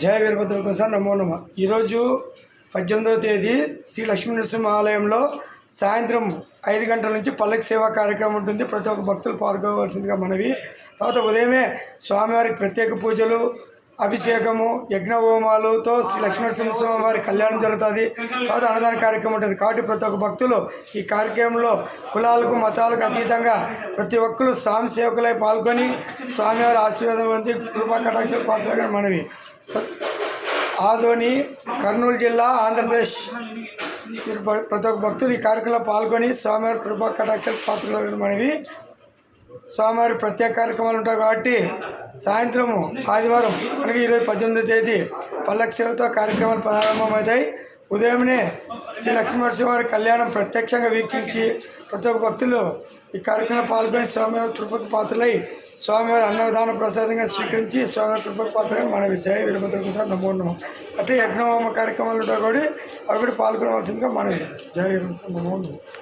జయ వీరభద్ర కోసం నమో నమ. ఈరోజు పద్దెనిమిదవ తేదీ శ్రీ లక్ష్మీ నరసింహ ఆలయంలో సాయంత్రం ఐదు గంటల నుంచి పల్లకి సేవా కార్యక్రమం ఉంటుంది. ప్రతి ఒక్క భక్తులు పాల్గొవలసిందిగా మనవి. తర్వాత ఉదయమే స్వామివారికి ప్రత్యేక పూజలు అభిషేకము యజ్ఞ హోమాలతో శ్రీ లక్ష్మీనరసింహస్వామి వారి కళ్యాణం జరుగుతుంది. తర్వాత అన్నదాన కార్యక్రమం ఉంటుంది. కాబట్టి ప్రతి ఒక్క భక్తులు ఈ కార్యక్రమంలో కులాలకు మతాలకు అతీతంగా ప్రతి ఒక్కరు స్వామి సేవకులై పాల్గొని స్వామివారి ఆశీర్వాదం పొంది కృపా కటాక్ష పాత్రగా మనవి. ఆదోని కర్నూలు జిల్లా ఆంధ్రప్రదేశ్. ప్రతి ఒక్క భక్తులు ఈ కార్యక్రమంలో పాల్గొని స్వామివారి కృపా కటాక్ష పాత్రలు మనవి. స్వామివారి ప్రత్యేక కార్యక్రమాలు ఉంటాయి కాబట్టి సాయంత్రము ఆదివారం మనకి ఈరోజు పద్దెనిమిదో తేదీ పల్లకి సేవతో కార్యక్రమాలు ప్రారంభమవుతాయి. ఉదయమే శ్రీ లక్ష్మీనరసింహవారి కళ్యాణం ప్రత్యక్షంగా వీక్షించి ప్రతి ఒక్క భక్తులు ఈ కార్యక్రమంలో పాల్గొని స్వామివారి కృపకు పాత్రలై స్వామివారి అన్నదాన ప్రసాదంగా స్వీకరించి స్వామివారి కృపకు పాత్రగా మన జయ వీరభద్ర సార్ నమో నమో. అట్లే యజ్ఞహోమ కార్యక్రమాలు ఉంటాయి కాబట్టి అవి కూడా పాల్గొనవలసిందిగా మనవి జయ వీరభద్ర నమో.